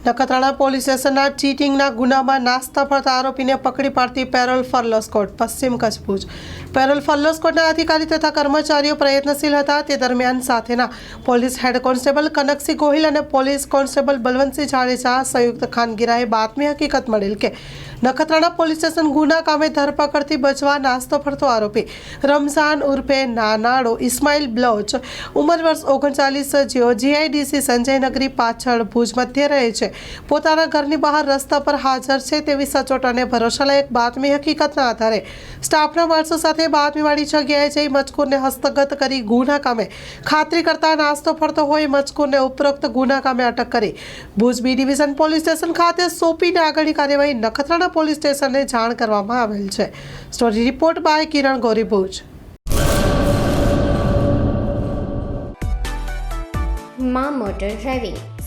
Nakhatrana police સ્ટેશનના ચીટિંગના ગુનામાં નાસ્તા ફરતા આરોપીને પકડી પાડતી પેરોલ ફરલોસ કોર્ટ, પશ્ચિમ કચ્છ ભુજ. પેરોલ ફરલોસ કોર્ટના અધિકારી તથા કર્મચારીઓ પ્રયત્નશીલ હતા. તે દરમિયાન સાથેના police head constable Kanaksinh Gohil અને પોલીસ કોન્સ્ટેબલ બલવંતસિંહ જાડેજા સંયુક્ત ખાનગીરાએ બાતમી હકીકત મળેલ કે નખત્રાણા પોલીસ સ્ટેશન ગુના કામે ધરપકડથી બચવા નાસ્તો ફરતો આરોપી રમઝાન ઉર્ફે નાનાડો ઇસ્માઇલ બ્લોચ, ઉંમર વર્ષ ઓગણચાલીસ, જેઓ જીઆઈડીસી સંજયનગરી પાછળ ભુજ મધ્ય રહે છે. પોતાના ઘરની બહાર રસ્તા પર હાજર છે તેવી સચોટ અને ભરોસાલાયક બાતમી હકીકતના આધારે. સ્ટાફના માણસો સાથે બાતમીવાળી જગ્યાએ જઈ મજકૂરને હસ્તગત કરી ગુના કામે ખાતરી કરતા નાસ્તો ફરતો હોય મજકૂરને ઉપરોક્ત ગુના કામે અટક કરી. Bhuj B division police station ખાતે સોંપીને આગળની કાર્યવાહી નખત્રાણા પોલીસ સ્ટેશનને જાણ કરવામાં આવેલ છે. સ્ટોરી રિપોર્ટ બાય કિરણ ગોરી, ભુજ. મા motor driving.